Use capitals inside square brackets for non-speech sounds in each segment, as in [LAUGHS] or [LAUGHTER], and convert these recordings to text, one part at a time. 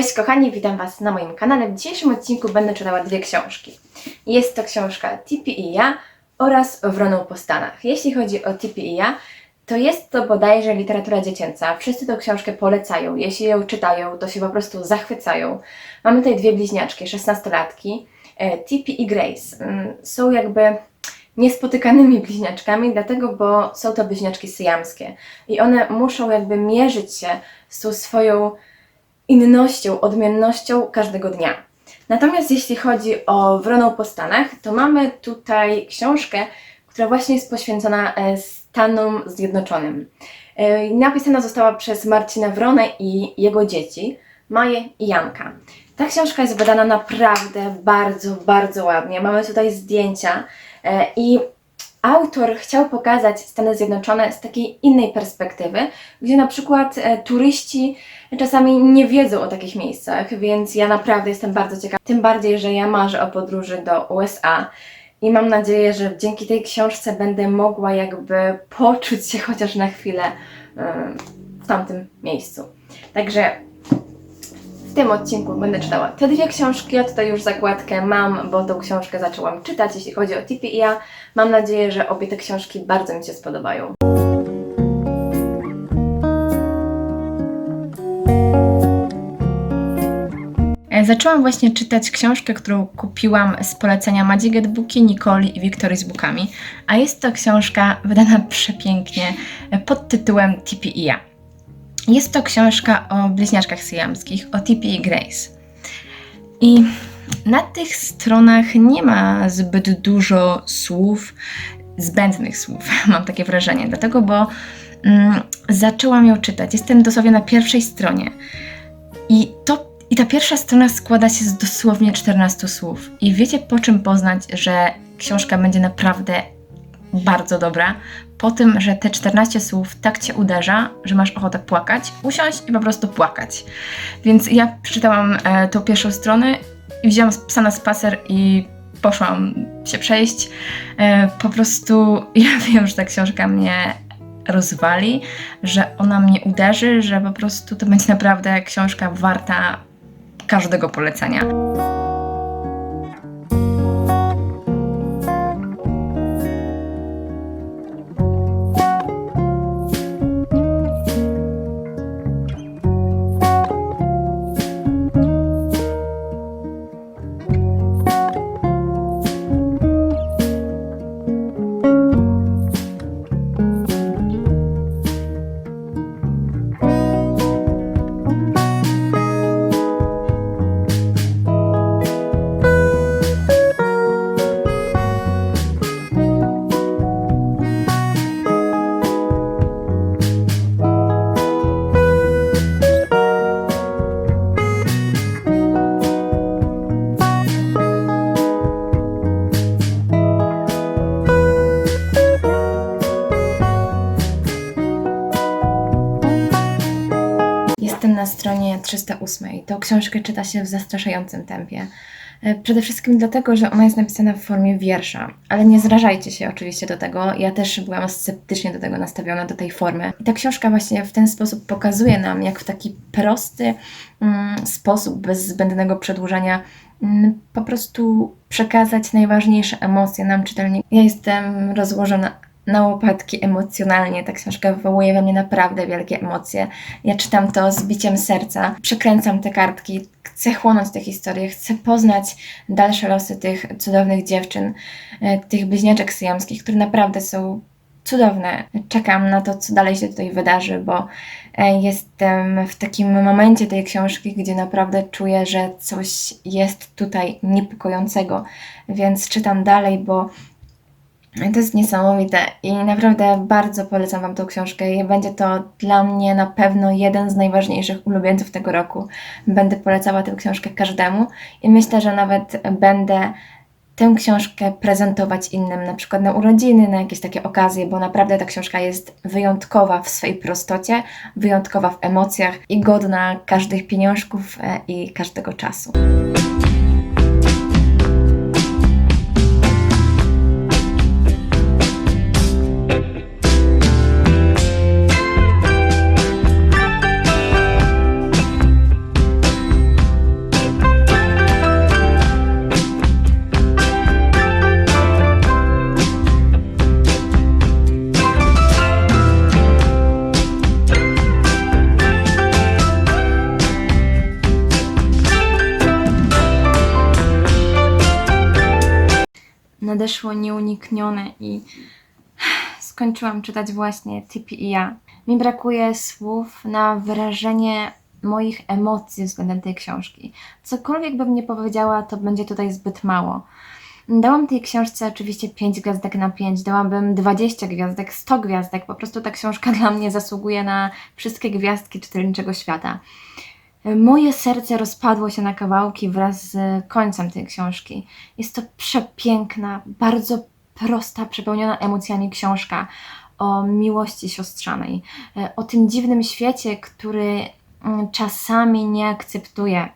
Cześć kochani, witam Was na moim kanale. W dzisiejszym odcinku będę czytała dwie książki. Jest to książka Tipi i ja oraz Wroną po Stanach. Jeśli chodzi o Tipi i ja, to jest to bodajże literatura dziecięca. Wszyscy tę książkę polecają. Jeśli ją czytają, to się po prostu zachwycają. Mamy tutaj dwie bliźniaczki, szesnastolatki, e, Tipi i Grace. Mm, Są jakby niespotykanymi bliźniaczkami, dlatego, bo są to bliźniaczki syjamskie i one muszą jakby mierzyć się z tą swoją innością, odmiennością każdego dnia. Natomiast jeśli chodzi o Wroną po Stanach, to mamy tutaj książkę, która właśnie jest poświęcona e, Stanom Zjednoczonym. E, Napisana została przez Marcina Wronę i jego dzieci, Maję i Janka. Ta książka jest wydana naprawdę bardzo, bardzo ładnie. Mamy tutaj zdjęcia e, i autor chciał pokazać Stany Zjednoczone z takiej innej perspektywy, gdzie na przykład e, turyści czasami nie wiedzą o takich miejscach, więc ja naprawdę jestem bardzo ciekawa. Tym bardziej, że ja marzę o podróży do USA i mam nadzieję, że dzięki tej książce będę mogła jakby poczuć się chociaż na chwilę e, w tamtym miejscu. Także w tym odcinku będę czytała te dwie książki. Ja tutaj już zakładkę mam, bo tą książkę zaczęłam czytać, jeśli chodzi o Tipi i ja. Mam nadzieję, że obie te książki bardzo mi się spodobają. E, Zaczęłam właśnie czytać książkę, którą kupiłam z polecenia Madzi Getbooki, Nikoli i Wiktorii z Bookami, a jest to książka wydana przepięknie e, pod tytułem Tipi i ja. Jest to książka o bliźniaczkach syjamskich, o Tipi i Grace. I na tych stronach nie ma zbyt dużo słów, zbędnych słów, [LAUGHS] mam takie wrażenie, dlatego, bo mm, zaczęłam ją czytać. Jestem dosłownie na pierwszej stronie. I, to, I ta pierwsza strona składa się z dosłownie 14 słów. I wiecie po czym poznać, że książka będzie naprawdę bardzo dobra? Po tym, że te 14 słów tak cię uderza, że masz ochotę płakać, usiąść i po prostu płakać. Więc ja przeczytałam e, tą pierwszą stronę i wzięłam psa na spacer i poszłam się przejść. E, po prostu [LAUGHS] ja wiem, że ta książka mnie rozwali, że ona mnie uderzy, że po prostu to będzie naprawdę książka warta każdego polecenia. Stronie 308. Tą książkę czyta się w zastraszającym tempie. E, Przede wszystkim dlatego, że ona jest napisana w formie wiersza, ale nie zrażajcie się oczywiście do tego. Ja też byłam sceptycznie do tego nastawiona, do tej formy. I ta książka właśnie w ten sposób pokazuje nam, jak w taki prosty mm, sposób, bez zbędnego przedłużania, mm, po prostu przekazać najważniejsze emocje nam czytelnikom. Ja jestem rozłożona na łopatki emocjonalnie. Ta książka wywołuje we mnie naprawdę wielkie emocje. Ja czytam to z biciem serca, przekręcam te kartki, chcę chłonąć tę historię, chcę poznać dalsze losy tych cudownych dziewczyn, e, tych bliźniaczek syjamskich, które naprawdę są cudowne. Czekam na to, co dalej się tutaj wydarzy, bo e, jestem w takim momencie tej książki, gdzie naprawdę czuję, że coś jest tutaj niepokojącego, więc czytam dalej, bo to jest niesamowite i naprawdę bardzo polecam Wam tą książkę będzie to dla mnie na pewno jeden z najważniejszych ulubieńców tego roku. Będę polecała tę książkę każdemu i myślę, że nawet będę tę książkę prezentować innym, na przykład na urodziny, na jakieś takie okazje, bo naprawdę ta książka jest wyjątkowa w swojej prostocie, wyjątkowa w emocjach i godna każdych pieniążków e, i każdego czasu. Nadeszło nieuniknione i skończyłam czytać właśnie Tipi i ja. Mi brakuje słów na wyrażenie moich emocji względem tej książki. Cokolwiek bym nie powiedziała, to będzie tutaj zbyt mało. Dałam tej książce oczywiście 5 gwiazdek na 5, dałabym 20 gwiazdek, 100 gwiazdek. Po prostu ta książka [LAUGHS] dla mnie zasługuje na wszystkie gwiazdki czytelniczego świata. Moje serce rozpadło się na kawałki wraz z końcem tej książki. Jest to przepiękna, bardzo prosta, przepełniona emocjami książka o miłości siostrzanej, e, o tym dziwnym świecie, który mm, czasami nie akceptuje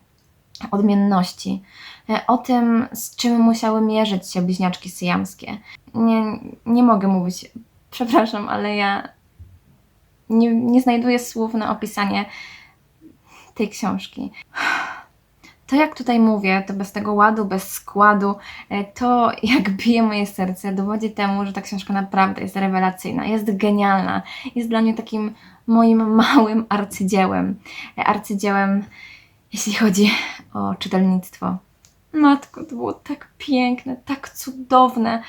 odmienności, e, o tym, z czym musiały mierzyć się bliźniaczki syjamskie. Nie, nie mogę mówić, przepraszam, ale ja nie, nie znajduję słów na opisanie tej książki. To, jak tutaj mówię, to bez tego ładu, bez składu, e, to jak bije moje serce, dowodzi temu, że ta książka naprawdę jest rewelacyjna, jest genialna, jest dla mnie takim moim małym arcydziełem. E, Arcydziełem, jeśli chodzi o czytelnictwo. Matko, to było tak piękne, tak cudowne.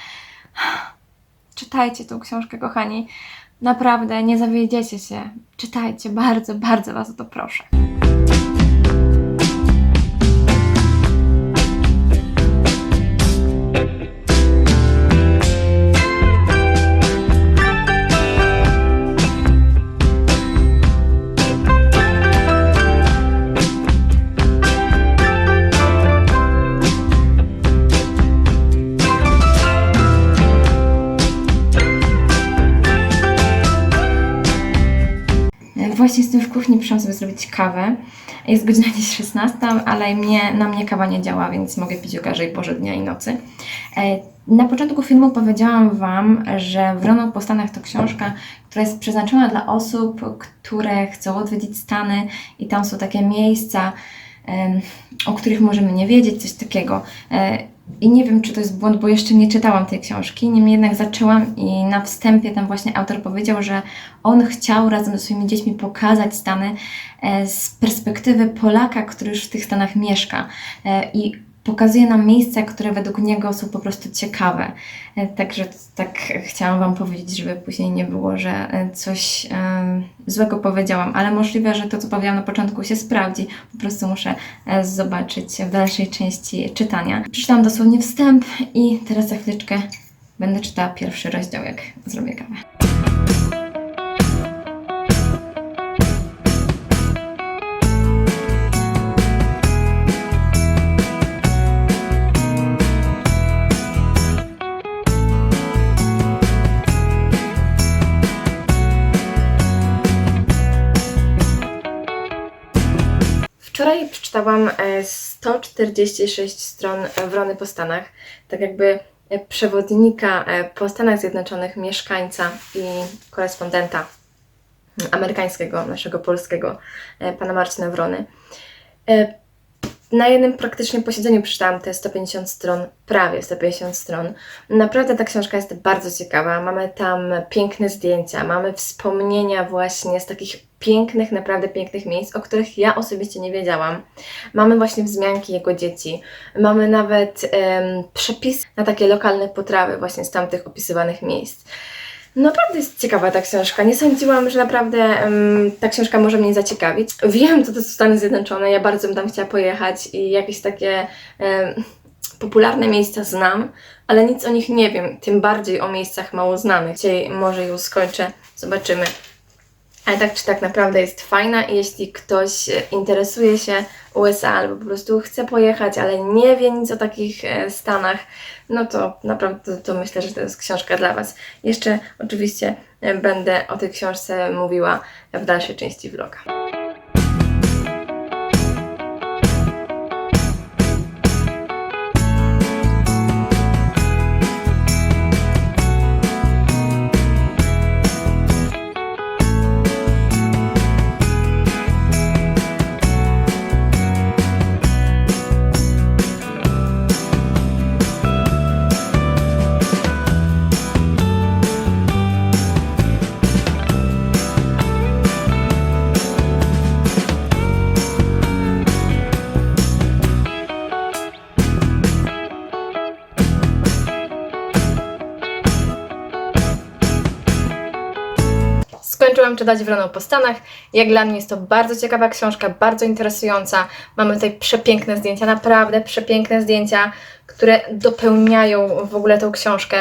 Czytajcie tą książkę, kochani. Naprawdę, nie zawiedziecie się. Czytajcie, bardzo, bardzo Was o to proszę. Jestem w kuchni, przyszłam sobie zrobić kawę. Jest godzina dziś 16, ale mnie, na mnie kawa nie działa, więc mogę pić o każdej porze dnia i nocy. E, Na początku filmu powiedziałam Wam, że Wroną po Stanach to książka, która jest przeznaczona dla osób, które chcą odwiedzić Stany i tam są takie miejsca, o których możemy nie wiedzieć, coś takiego. I nie wiem, czy to jest błąd, bo jeszcze nie czytałam tej książki, niemniej jednak zaczęłam i na wstępie tam właśnie autor powiedział, że on chciał razem ze swoimi dziećmi pokazać Stany e, z perspektywy Polaka, który już w tych Stanach mieszka. E, i pokazuje nam miejsca, które według niego są po prostu ciekawe. E, Także tak chciałam Wam powiedzieć, żeby później nie było, że e, coś e, złego powiedziałam, ale możliwe, że to, co powiedziałam na początku się sprawdzi. Po prostu muszę zobaczyć w dalszej części czytania. Przeczytałam dosłownie wstęp i teraz za chwileczkę będę czytała pierwszy rozdział, jak zrobię kawę. Wczoraj przeczytałam e, 146 stron Wrony po Stanach, tak jakby e, przewodnika e, po Stanach Zjednoczonych, mieszkańca i korespondenta amerykańskiego, naszego polskiego, e, pana Marcina Wrony. Na jednym praktycznie posiedzeniu przeczytałam te 150 stron, prawie 150 stron. Naprawdę ta książka jest bardzo ciekawa. Mamy tam piękne zdjęcia, mamy wspomnienia właśnie z takich pięknych, naprawdę pięknych miejsc, o których ja osobiście nie wiedziałam. Mamy właśnie wzmianki jego dzieci. Mamy nawet em, przepis na takie lokalne potrawy właśnie z tamtych opisywanych miejsc. Naprawdę jest ciekawa ta książka. Nie sądziłam, że naprawdę em, ta książka może mnie zaciekawić. Wiem, co to są Stany Zjednoczone, ja bardzo bym tam chciała pojechać i jakieś takie em, popularne miejsca znam, ale nic o nich nie wiem, tym bardziej o miejscach mało znanych. Dzisiaj może ją skończę, zobaczymy. Ale tak czy tak naprawdę jest fajna i jeśli ktoś e, interesuje się USA albo po prostu chce pojechać, ale nie wie nic o takich e, Stanach, no to naprawdę to myślę, że to jest książka dla Was. Jeszcze oczywiście e, będę o tej książce mówiła w dalszej części vloga. Skończyłam czytać Wroną po Stanach. Jak dla mnie jest to bardzo ciekawa książka, bardzo interesująca. Mamy tutaj przepiękne zdjęcia, naprawdę przepiękne zdjęcia, które dopełniają w ogóle tą książkę.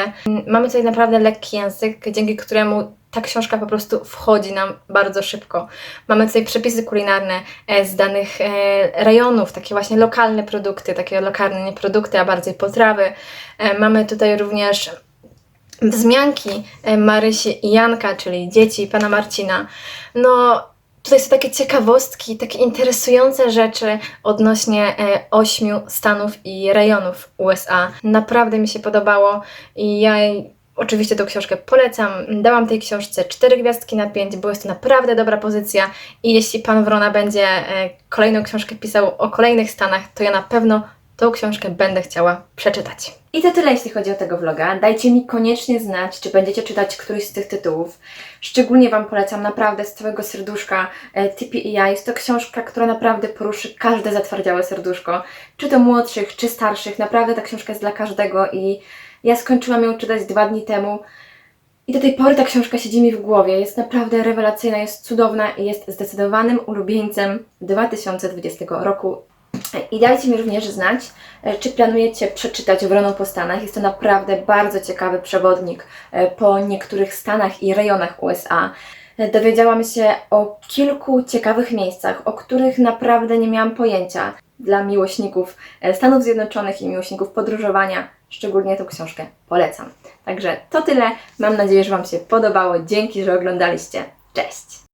Mamy tutaj naprawdę lekki język, dzięki któremu ta książka po prostu wchodzi nam bardzo szybko. Mamy tutaj przepisy kulinarne e, z danych e, rejonów, takie właśnie lokalne produkty, takie lokalne nie produkty, a bardziej potrawy. E, Mamy tutaj również wzmianki e, Marysi i Janka, czyli dzieci pana Marcina. No, tutaj są takie ciekawostki, takie interesujące rzeczy odnośnie e, ośmiu stanów i rejonów USA. Naprawdę mi się podobało i ja oczywiście tą książkę polecam. Dałam tej książce 4 gwiazdki na 5, bo jest to naprawdę dobra pozycja i jeśli pan Wrona będzie e, kolejną książkę pisał o kolejnych stanach, to ja na pewno tą książkę będę chciała przeczytać. I to tyle, jeśli chodzi o tego vloga. Dajcie mi koniecznie znać, czy będziecie czytać któryś z tych tytułów. Szczególnie Wam polecam naprawdę z całego serduszka e, Tipi i. Jest to książka, która naprawdę poruszy każde zatwardziałe serduszko. Czy to młodszych, czy starszych. Naprawdę ta książka jest dla każdego i ja skończyłam ją czytać dwa dni temu. I do tej pory ta książka siedzi mi w głowie. Jest naprawdę rewelacyjna, jest cudowna i jest zdecydowanym ulubieńcem 2020 roku. I dajcie mi również znać, e, czy planujecie przeczytać Wroną po Stanach. Jest to naprawdę bardzo ciekawy przewodnik e, po niektórych stanach i rejonach USA. E, Dowiedziałam się o kilku ciekawych miejscach, o których naprawdę nie miałam pojęcia. Dla miłośników Stanów Zjednoczonych i miłośników podróżowania, szczególnie tę książkę polecam. Także to tyle. Mam nadzieję, że Wam się podobało. Dzięki, że oglądaliście. Cześć!